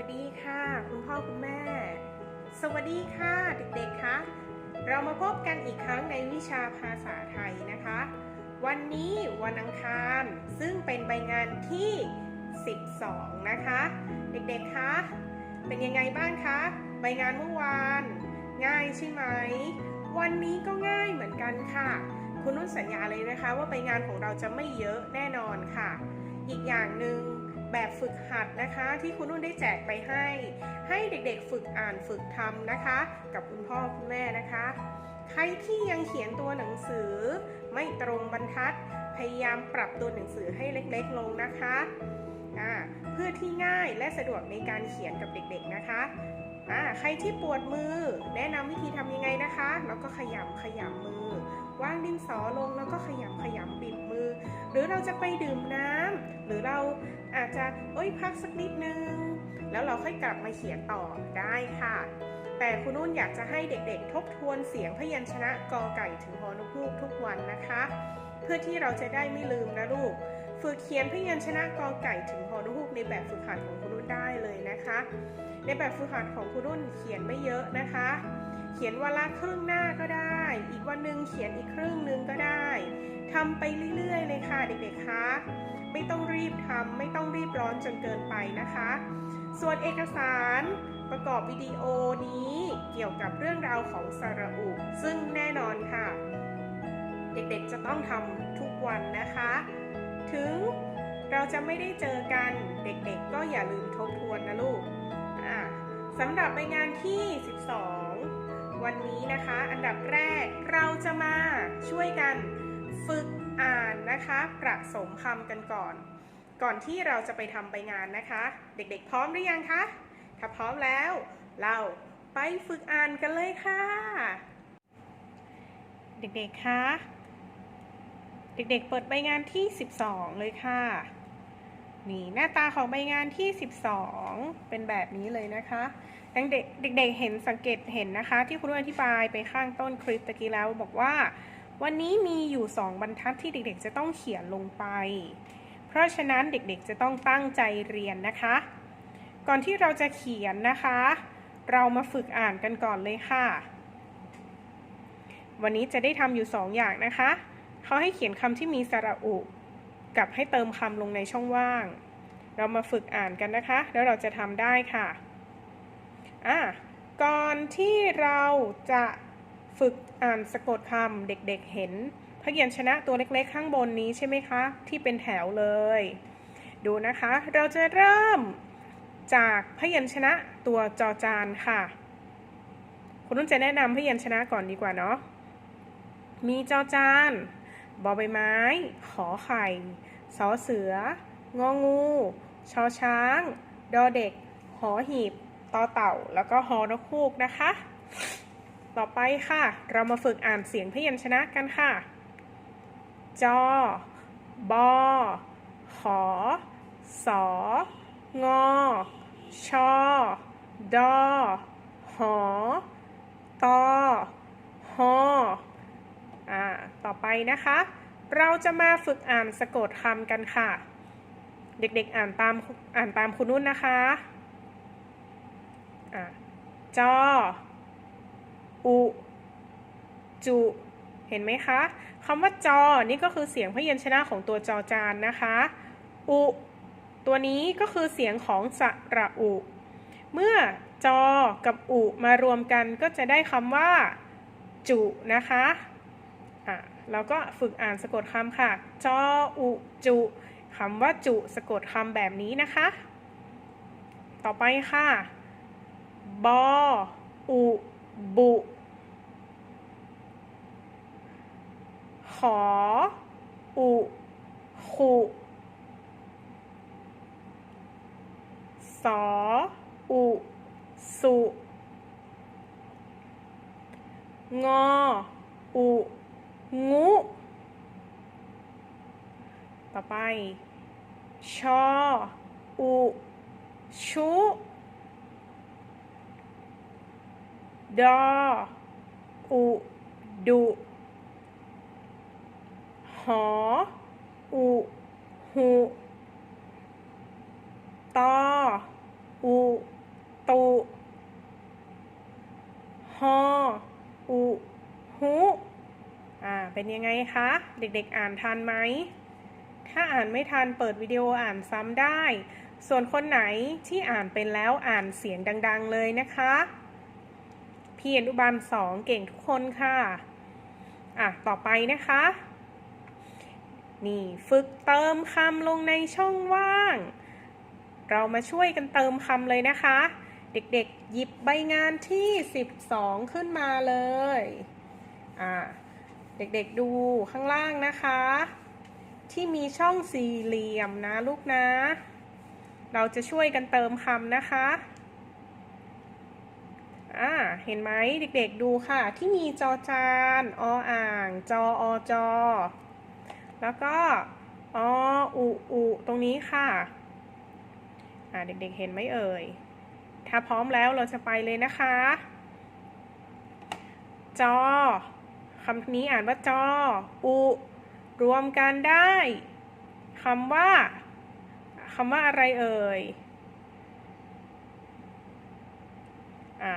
วัสดีค่ะ คุณพ่อคุณแม่ สวัสดีค่ะ เด็กๆคะเรามาพบกันอีกครั้งในวิชาภาษาไทยนะคะ วันนี้วันอังคารซึ่งเป็นใบงานที่ 12 นะคะ เด็กๆคะเป็นยังไงบ้างคะใบงานเมื่อวาน ง่ายใช่ไหม วันนี้ก็ง่ายเหมือนกันค่ะ คุณนุ่นสัญญาเลยนะคะ ว่าใบงานของเราจะไม่เยอะแน่นอนค่ะ อีกอย่างหนึ่ง แบบฝึกหัดนะคะ ที่คุณนุ่นได้แจกไปให้ ให้เด็กๆฝึกอ่านฝึกทำนะคะ กับคุณพ่อคุณแม่นะคะ ใครที่ยังเขียนตัวหนังสือ ไม่ตรงบรรทัด พยายามปรับตัวหนังสือให้เล็กๆลงนะคะเพื่อที่ง่ายและสะดวกในการเขียนกับเด็กๆนะคะใครที่ปวดมือ แนะนำวิธีทำยังไงนะคะ แล้วก็ขยำขยำมือ วางดินสอลงแล้วก็ขยำขยำบิดมือ หรือเราจะไปดื่มน้ำหรือเรา อาจจะเอ้ยพักสักนิดนึง แล้วเราค่อยกลับมาเขียนต่อได้ค่ะ แต่คุณนุ่นอยากจะให้เด็กๆ ทบทวนเสียงพยัญชนะกอไก่ถึงฮอนกฮูกทุกวันนะคะ เพื่อที่เราจะได้ไม่ลืมนะลูก ฝึกเขียนพยัญชนะกอไก่ถึงฮอนกฮูกในแบบฝึกหัดของคุณนุ่นได้เลยนะคะ ในแบบฝึกหัดของคุณนุ่นเขียนไม่เยอะนะคะ เขียนวันละครึ่งหน้าก็ได้ อีกวันหนึ่งเขียนอีกครึ่งหนึ่งก็ได้ทำไปเรื่อยๆเลยค่ะเด็กๆคะ ไม่ต้องรีบทำไม่ต้องรีบร้อนจนเกินไปนะคะ ส่วนเอกสารประกอบวิดีโอนี้เกี่ยวกับเรื่องราวของสระอุ ซึ่งแน่นอนค่ะ เด็กๆจะต้องทำทุกวันนะคะ ถึงเราจะไม่ได้เจอกันเด็กๆ ก็อย่าลืมทบทวนนะลูกสำหรับใบงานที่ 12 วันนี้นะคะ อันดับแรกเราจะมาช่วยกัน ฝึกอ่านนะคะ ประสมคำกันก่อน ก่อนที่เราจะไปทำใบงานนะคะ เด็กๆ พร้อมหรือยังคะ ถ้าพร้อมแล้ว เราไปฝึกอ่านกันเลยค่ะ เด็กๆ คะ เด็กๆ เปิดใบงานที่ 12 เลยค่ะ นี่หน้าตาของใบงานที่ 12 เป็นแบบนี้เลยนะคะดังเด็กเด็กๆเห็นสังเกตเห็นนะคะ ที่คุณอธิบายไปข้างต้นคลิปตะกี้แล้วบอกว่า วันนี้มีอยู่ 2 บรรทัดที่เด็กๆ จะต้องเขียนลงไป เพราะฉะนั้นเด็กๆ จะต้องตั้งใจเรียนนะคะ ก่อนที่เราจะเขียนนะคะ เรามาฝึกอ่านกันก่อนเลยค่ะ วันนี้จะได้ทำอยู่ 2 อย่างนะคะ เขาให้เขียนคำที่มีสระอุ กับให้เติมคำลงในช่องว่าง เรามาฝึกอ่านกันนะคะ แล้วเราจะทำได้ค่ะ อะ ก่อนที่เราจะ ฝึกอ่านสะกดคำเด็กๆเห็นพยัญชนะตัวเล็กๆข้างบนนี้ใช่ไหมคะ ที่เป็นแถวเลย ดูนะคะ เราจะเริ่มจากพยัญชนะตัวจอจานค่ะ คุณนุ่นจะแนะนำพยัญชนะก่อนดีกว่าเนาะมีจอจานบอใบไม้ ขอไข่สอเสือ งองู ชอช้าง ดอเด็ก หอหีบ ต่อเต่า แล้วก็ฮอนกฮูกนะคะ ต่อไปค่ะ เรามาฝึกอ่านเสียงพยัญชนะกันค่ะ จอ บอ ขอ สอ งอ ชอ ดอ หอ ตอ หออ่า ต่อไปนะคะ เราจะมาฝึกอ่านสะกดคำกันค่ะ เด็กๆอ่านตามอ่านตามคุณนุ่นนะคะ อ่าจอ อุ จุ เห็นไหมคะคำว่าจอ นี่ก็คือเสียงพยัญชนะของตัวจอจานนะคะ อุ ตัวนี้ก็คือเสียงของสระอุ เมื่อจอกับอุมารวมกันก็จะได้คำว่า จุนะคะอะเราก็ฝึกอ่านสะกดคำค่ะ จออุจุคำว่าจุสะกดคำแบบนี้นะคะ ต่อไปค่ะ บอ อุ บุ ขอ อุขุสอ อุ สุ งอ อุงุต่อไป ชอ อุ ชุ ดอ อุดุ หอ อุหุตอ อุตุฮอ อุหุอ่า เป็นยังไงคะ เด็กๆอ่านทันไหม ถ้าอ่านไม่ทันเปิดวิดีโออ่านซ้ำได้ ส่วนคนไหนที่อ่านเป็นแล้วอ่านเสียงดัง ๆ เลยนะคะ พี่อนุบาลสองเก่งทุกคนค่ะ อะ ต่อไปนะคะ นี่ฝึกเติมคำลงในช่องว่าง เรามาช่วยกันเติมคำเลยนะคะ เด็กๆ หยิบใบงานที่ 12 ขึ้นมาเลย อ่าเด็กๆดูข้างล่างนะคะ ที่มีช่องสี่เหลี่ยมนะลูกนะ เราจะช่วยกันเติมคำนะคะ อ่าเห็นไหมเด็กๆดูค่ะ ที่มีจอจานออ่าง จออจอ แล้วก็ออุอุตรงนี้ค่ะอ่าเด็กๆเห็นไหมเอ่ย ถ้าพร้อมแล้วเราจะไปเลยนะคะ จอคำนี้อ่านว่าจอ อุ รวมกันได้คำว่าคำว่าอะไรเอ่ย อ่า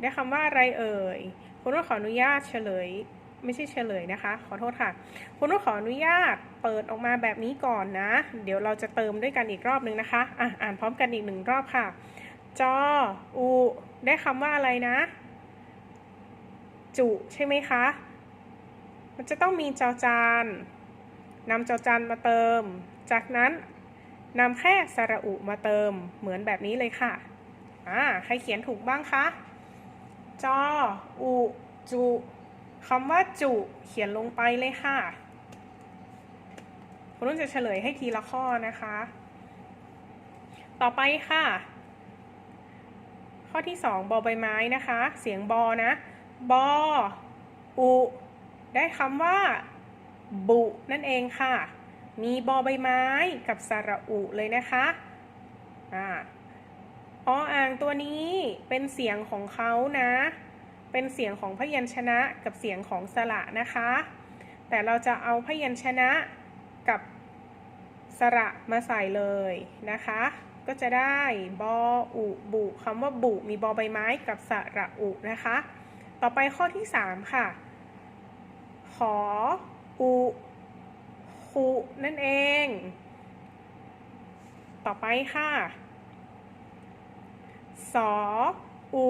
ได้คำว่าอะไรเอ่ยคุณนุ่นขออนุญาตเฉลย ไม่ใช่เฉลยนะคะ ขอโทษค่ะคุณนุ่นขออนุญาตเปิดออกมาแบบนี้ก่อนนะ เดี๋ยวเราจะเติมด้วยกันอีกรอบนึงนะคะอะอ่านพร้อมกันอีกหนึ่งรอบค่ะ จออูได้คำว่าอะไรนะ จุใช่ไหมคะ มันจะต้องมีจอจานนำจอจานมาเติม จากนั้นนำแค่สระอุมาเติมเหมือนแบบนี้เลยค่ะอ่าใครเขียนถูกบ้างคะ จอ อุ จุคำว่าจุเขียนลงไปเลยค่ะคุณนุ่นจะเฉลยให้ทีละข้อนะคะ ต่อไปค่ะ ข้อที่สองบอใบไม้นะคะ เสียงบอนะ บอ อุ ได้คำว่า บุ นั่นเองค่ะ มีบอใบไม้กับสระอุเลยนะคะ อ่า ออ่างตัวนี้เป็นเสียงของเขานะ เป็นเสียงของพยัญชนะกับเสียงของสระนะคะ แต่เราจะเอาพยัญชนะกับสระมาใส่เลยนะคะ ก็จะได้บออุบุคำว่าบุมีบอใบไม้กับสระอุนะคะ ต่อไปข้อที่ 3 ค่ะ ขออุคุนั่นเอง ต่อไปค่ะ สออุ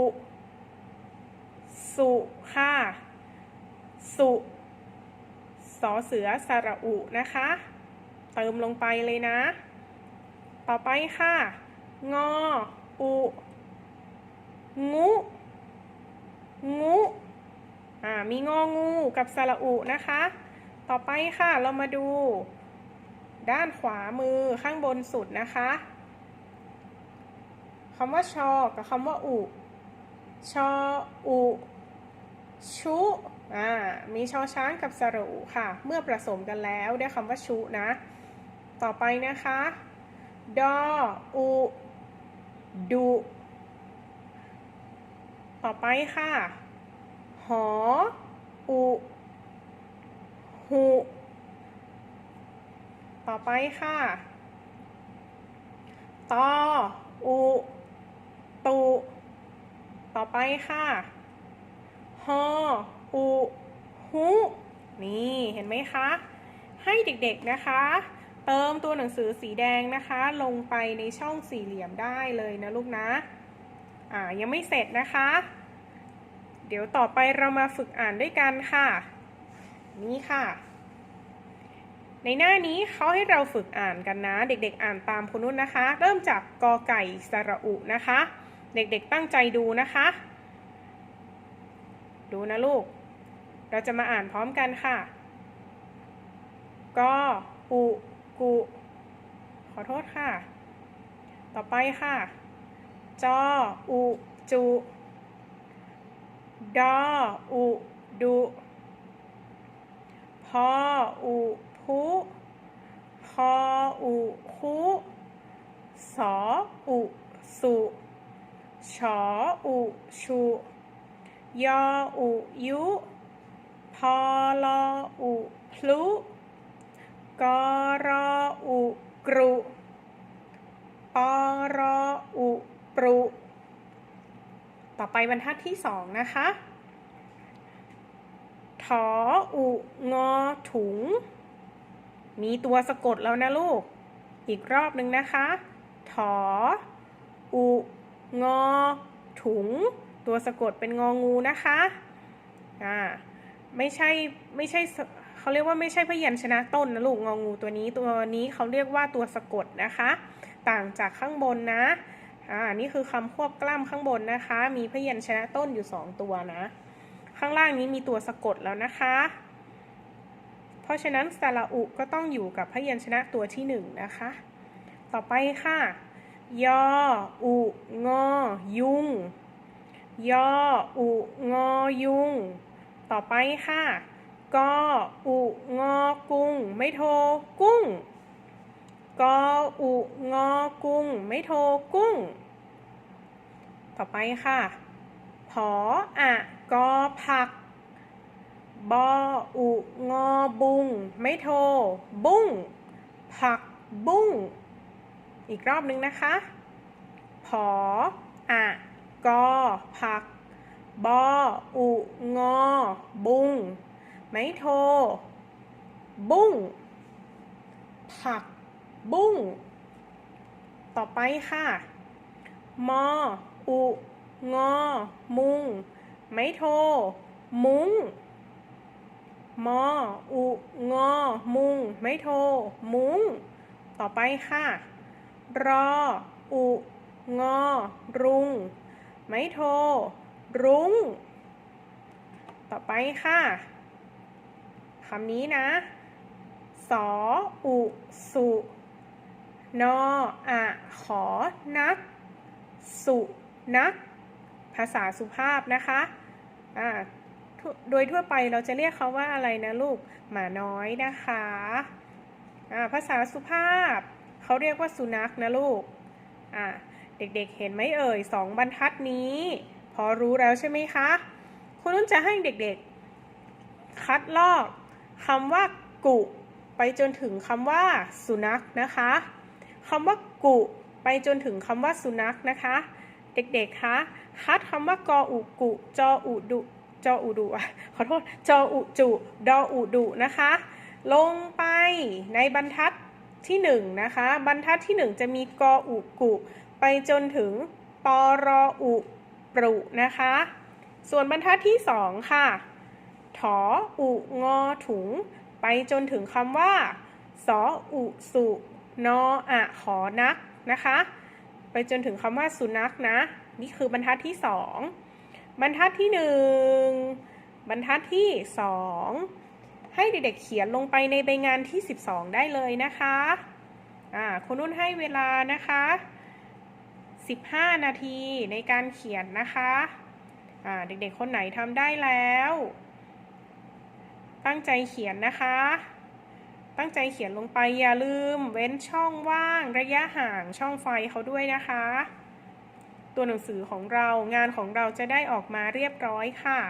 สุค่ะ สุสอเสือสระอุนะคะ เติมลงไปเลยนะ ต่อไปค่ะ งอ อุงูงูอ่า มีงองูกับสระอุนะคะ ต่อไปค่ะ เรามาดู ด้านขวามือข้างบนสุดนะคะ คำว่าชอ กับคำว่าอุชออุชุอ่ามีชอช้างกับสระอุค่ะ เมื่อผสมกันแล้วได้คำว่าชุนะ ต่อไปนะคะ ดออุดุต่อไปค่ะ หอ อุหุต่อไปค่ะตออุ ตุ ต่อไปค่ะฮออุหุนี่เห็นไหมคะ ให้เด็กๆนะคะ เติมตัวหนังสือสีแดงนะคะ ลงไปในช่องสี่เหลี่ยมได้เลยนะลูกนะ อ่ายังไม่เสร็จนะคะ เดี๋ยวต่อไปเรามาฝึกอ่านด้วยกันค่ะ นี่ค่ะ ในหน้านี้เขาให้เราฝึกอ่านกันนะ เด็กๆอ่านตามคุณนุ่นนะคะ เริ่มจากกอไก่สระอุนะคะ เด็กๆตั้งใจดูนะคะ ดูนะลูก เราจะมาอ่านพร้อมกันค่ะ กออุกุ ขอโทษค่ะ ต่อไปค่ะ จออุจุดออุดุพออุพุคออุคุสออุสุ ชออุชุ ยออุยุ พอลออุพลุกรออุกรุปรออุปรุ ต่อไปบรรทัดที่สองนะคะทถออุงอถุง มีตัวสะกดแล้วนะลูก อีกรอบหนึ่งนะคะ ถออุ งอ ถุง ตัวสะกดเป็นงองูนะคะอ่าไม่ใช่ไม่ใช่เขาเรียกว่าไม่ใช่พยัญชนะต้นนะลูกงองูตัวนี้ตัวนี้เขาเรียกว่าตัวสะกดนะคะ ต่างจากข้างบนนะอ่านี่คือคำควบกล้ำข้างบนนะคะ มีพยัญชนะต้นอยู่สองตัวนะ ข้างล่างนี้มีตัวสะกดแล้วนะคะ เพราะฉะนั้นสระอุก็ต้องอยู่กับพยัญชนะตัวที่หนึ่งนะคะ ต่อไปค่ะ ยออุงอยุง ยออุงอยุง ต่อไปค่ะ กออุงอกุ้ง ไม่โทกุ้ง กออุงอกุ้ง ไม่โทกุ้ง ต่อไปค่ะ ผออะกอผัก บออุงอบุง ไม่โทบุ้ง ผักบุ้ง อีกรอบหนึ่งนะคะ ผออะกอผัก บอ อุ งอ บุง ไม่โท บุ้ง ผัก บุ้ง ต่อไปค่ะ มอ อุ งอ มุง ไม่โท มุ้งมอ อุ งอ มุง ไม่โท มุ้งต่อไปค่ะ รอ อุ งอ รุง ไม่โท รุ้ง ต่อไปค่ะ คำนี้นะ สอ อุ สุ นอ อะ ขอ นัก สุนัก ภาษาสุภาพนะคะอ่าโดยทั่วไปเราจะเรียกเขาว่าอะไรนะลูก หมาน้อยนะคะ อ่า ภาษาสุภาพ เขาเรียกว่าสุนัขนะลูก อ่า เด็กๆเห็นไหมเอ่ยสองบรรทัดนี้ พอรู้แล้วใช่ไหมคะ คุณนุ่นจะให้เด็กๆ คัดลอกคำว่ากุไปจนถึงคำว่าสุนัขนะคะคำว่ากุไปจนถึงคำว่าสุนัขนะคะ เด็กๆ คะคัดคำว่ากออุกุจออุดุจออุดุขอโทษจออุจุดออุดุนะคะ ลงไปในบรรทัด ที่หนึ่งนะคะ บรรทัดที่หนึ่งจะมีกออุกุ ไปจนถึงปรออุปรุนะคะ ส่วนบรรทัดที่สองค่ะถออุงอถุง ไปจนถึงคำว่าสออุสุนออะขอนักนะคะ ไปจนถึงคำว่าสุนัขนะ นี่คือบรรทัดที่สองบรรทัดที่หนึ่งบรรทัดที่สอง ให้เด็กๆเขียนลงไปในใบงานที่ 12 ได้เลยนะคะอ่าคุณนุ่นให้เวลานะคะ 15 นาทีในการเขียนนะคะอ่าเด็กๆคนไหนทำได้แล้ว ตั้งใจเขียนนะคะ ตั้งใจเขียนลงไปอย่าลืม เว้นช่องว่างระยะห่างช่องไฟเขาด้วยนะคะ ตัวหนังสือของเรางานของเราจะได้ออกมาเรียบร้อยค่ะ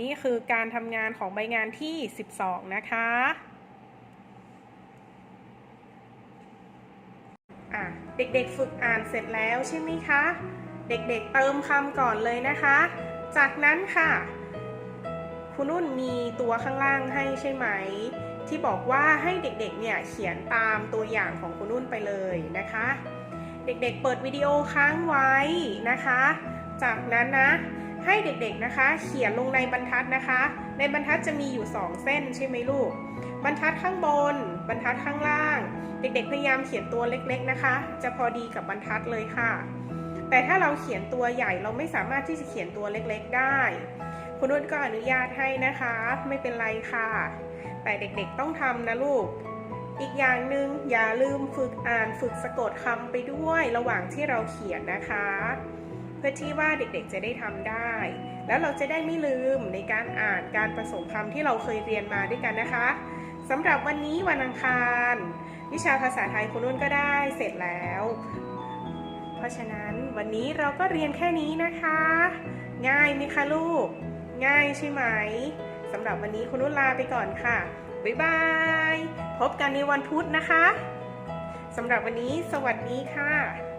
นี่คือการทำงานของใบงานที่ 12 นะคะอะเด็กๆฝึกอ่านเสร็จแล้วใช่ไหมคะ เด็กๆเติมคำก่อนเลยนะคะ จากนั้นค่ะ คุณนุ่นมีตัวข้างล่างให้ใช่ไหม ที่บอกว่าให้เด็กๆเนี่ยเขียนตามตัวอย่างของคุณนุ่นไปเลยนะคะ เด็กๆเปิดวิดีโอค้างไว้นะคะ จากนั้นนะ ให้เด็กๆนะคะ เขียนลงในบรรทัดนะคะ ในบรรทัดจะมีอยู่ 2 เส้นใช่ไหมลูก บรรทัดข้างบน บรรทัดข้างล่าง เด็กๆพยายามเขียนตัวเล็กๆนะคะ จะพอดีกับบรรทัดเลยค่ะ แต่ถ้าเราเขียนตัวใหญ่เราไม่สามารถที่จะเขียนตัวเล็กๆได้ คุณนุ่นก็อนุญาตให้นะคะ ไม่เป็นไรค่ะ แต่เด็กๆต้องทำนะลูกอีกอย่างหนึ่งอย่าลืมฝึกอ่านฝึกสะกดคำไปด้วยระหว่างที่เราเขียนนะคะ พื่อที่ว่าเด็กๆจะได้ทำได้ แล้วเราจะได้ไม่ลืมในการอ่านการผสมคำที่เราเคยเรียนมาด้วยกันนะคะสำหรับวันนี้วันอังคาร วิชาภาษาไทยคุณนุ่นก็ได้เสร็จแล้ว เพราะฉะนั้นวันนี้เราก็เรียนแค่นี้นะคะ ง่ายไหมคะลูก ง่ายใช่ไหมสำหรับวันนี้คุณนุ่นลาไปก่อนค่ะ บ๊ายบาย พบกันในวันพุธนะคะสำหรับวันนี้สวัสดีค่ะ